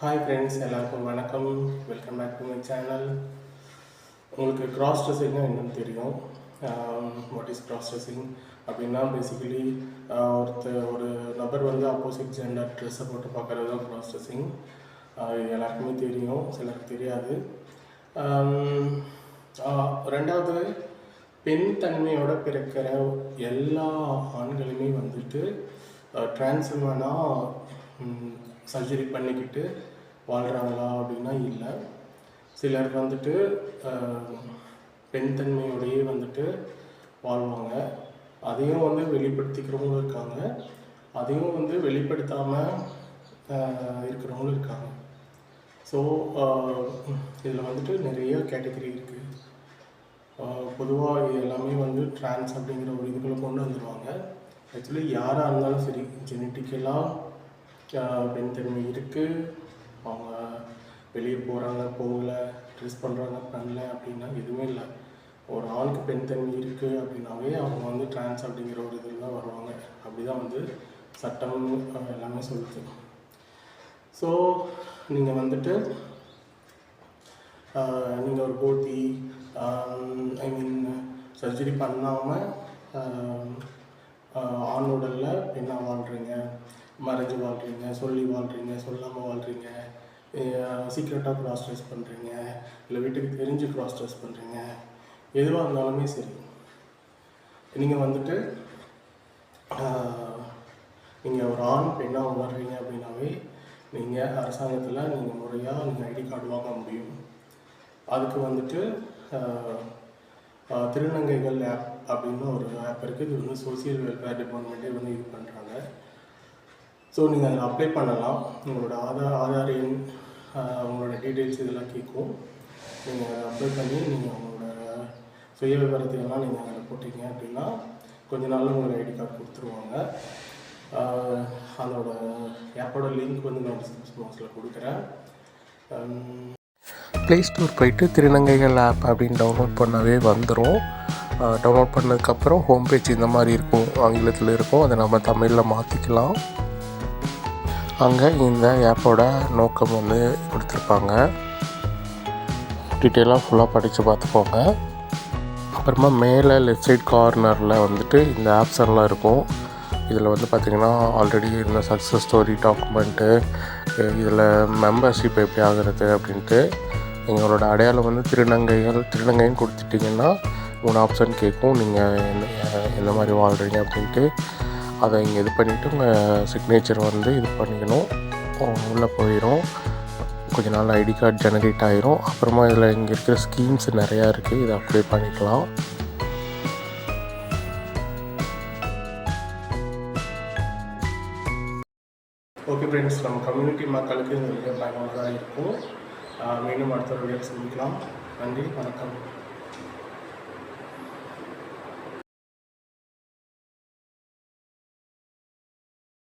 Hi friends எல்லாருக்கும் வணக்கம். Welcome back to my channel உங்களுக்கு கிராஸ் ட்ரெஸ்ஸிங்னா என்னென்னு தெரியும். வாட் இஸ் கிராஸ் ட்ரெஸ்ஸிங் அப்படின்னா பேசிக்கலி uh, ஒருத்தர் ஒரு நபர் வந்து ஆப்போசிட் ஜெண்டர் ட்ரெஸ்ஸை போட்டு பார்க்குறது தான் கிராஸ் ட்ரெஸ்ஸிங் uh, எல்லாருக்குமே தெரியும் சிலருக்கு தெரியாது. Um, uh, ரெண்டாவது பெண் தன்மையோட பிறக்கிற எல்லா ஆண்களுமே வந்துட்டு டிரான்ஸ்மனாக சர்ஜரி பண்ணிக்கிட்டு வாழ்கிறாங்களா அப்படின்னா இல்லை. சிலர் வந்துட்டு பெண்தன்மையோடையே பெண் தன்மையோடையே வந்துட்டு வாழ்வாங்க. அதையும் வந்து வெளிப்படுத்திக்கிறவங்களும் இருக்காங்க. அதையும் வந்து வெளிப்படுத்தாமல் இருக்கிறவங்களும் இருக்காங்க. ஸோ இதில் வந்துட்டு நிறைய கேட்டகரி இருக்குது பொதுவாக இது எல்லாமே வந்து ட்ரான்ஸ் அப்படிங்கிற ஒரு இதுக்குள்ளே கொண்டு வந்துடுவாங்க ஆக்சுவலி யாராக இருந்தாலும் சரி ஜெனட்டிக்கலாக பெண் தன்மை இருக்குது அவங்க வெளியே போகிறாங்க போகல ட்ரெஸ் பண்ணுறாங்க பண்ணல அப்படின்னா எதுவுமே இல்லை. ஒரு ஆணுக்கு பெண் தன்மை இருக்குது அப்படின்னாவே அவங்க வந்து ட்ரான்ஸ் அப்படிங்கிற ஒரு இதில் தான் வருவாங்க. அப்படி தான் வந்து சட்டம் எல்லாமே சொல்லுது. ஸோ நீங்கள் வந்துட்டு நீங்கள் ஒரு போட்டி ஐ மீன் சர்ஜரி பண்ணாமல் ஆண் உடலில் பெண்ணாக வாழ்கிறீங்க மறைஞ்சு வாழ்கிறீங்க சொல்லி வாழ்கிறீங்க சொல்லாமல் வாழ்கிறீங்க சீக்ரெட்டாக க்ராஸ் ட்ரெஸ் பண்ணுறீங்க இல்லை வீட்டுக்கு தெரிஞ்சு க்ராஸ் ட்ரெஸ் பண்ணுறீங்க எதுவாக இருந்தாலுமே சரி. நீங்கள் வந்துட்டு நீங்கள் ஒரு ஆண் பெண்ணாக உணர்றீங்க அப்படின்னாவே நீங்கள் அரசாங்கத்தில் நீங்கள் முறையாக நீங்கள் ஐடி கார்டு வாங்க முடியும். அதுக்கு வந்துட்டு திருநங்கைகள் ஆப் அப்படின்னு ஒரு ஆப் இருக்குது இது வந்து சோசியல் வெல்ஃபேர் டிபார்ட்மெண்ட்டே வந்து இது பண்ணுறேன் ஸோ நீங்கள் அதில் அப்ளை பண்ணலாம். உங்களோட ஆதார் ஆதார் எண் உங்களோட டீட்டெயில்ஸ் இதெல்லாம் கேட்கும். நீங்கள் அதை அப்ளை பண்ணி நீங்கள் உங்களோட சுய விவரத்தை எல்லாம் நீங்கள் அதில் போட்டீங்க அப்படின்னா கொஞ்ச நாளில் உங்களுக்கு ஐடி கார்டு கொடுத்துருவாங்க. அதோட ஆப்போட லிங்க் வந்து நான் டிஸ்கிரிப்ஷன் பாக்ஸில் கொடுக்குறேன். ப்ளே ஸ்டோர் போயிட்டு திருநங்கைகள் ஆப் அப்படின்னு டவுன்லோட் பண்ணவே வந்துடும் டவுன்லோட் பண்ணதுக்கப்புறம் ஹோம் பேஜ் இந்த மாதிரி இருக்கும் ஆங்கிலத்தில் இருக்கும். அதை நம்ம தமிழில் மாற்றிக்கலாம் அங்கே இந்த ஆப்போட நோக்கம் வந்து கொடுத்துருப்பாங்க. டீட்டெயிலாக ஃபுல்லாக படித்து பார்த்துக்கோங்க. அப்புறமா மேலே லெஃப்ட் சைட் கார்னரில் வந்துட்டு இந்த ஆப்ஷன்லாம் இருக்கும். இதில் வந்து பார்த்திங்கன்னா ஆல்ரெடி இந்த சக்ஸஸ் ஸ்டோரி டாக்குமெண்ட்டு இதில் மெம்பர்ஷிப் எப்படி ஆகிறது அப்படின்ட்டு எங்களோட அடையாளம் வந்து திருநங்கைகள் திருநங்கைன்னு கொடுத்துட்டிங்கன்னா மூணு ஆப்ஷன் கேட்கும் நீங்கள் எந்த எந்த மாதிரி வாழ்கிறீங்க அப்படின்ட்டு அதை இங்கே இது பண்ணிவிட்டு உங்கள் சிக்னேச்சர் வந்து இது பண்ணிக்கணும். உள்ளே போயிடும் கொஞ்ச நாள் ஐடி கார்டு ஜெனரேட் ஆகிரும் அப்புறமா இதில் இங்கே இருக்கிற ஸ்கீம்ஸ் நிறையா இருக்குது இதை அப்ளை பண்ணிக்கலாம். ஓகே ஃப்ரெண்ட்ஸ் நம்ம கம்யூனிட்டி மக்களுக்கு இந்த வீடியோ பயனுள்ளதாக இருக்கும். மீண்டும் அடுத்த வீடியோ சந்திக்கலாம். நன்றி வணக்கம்.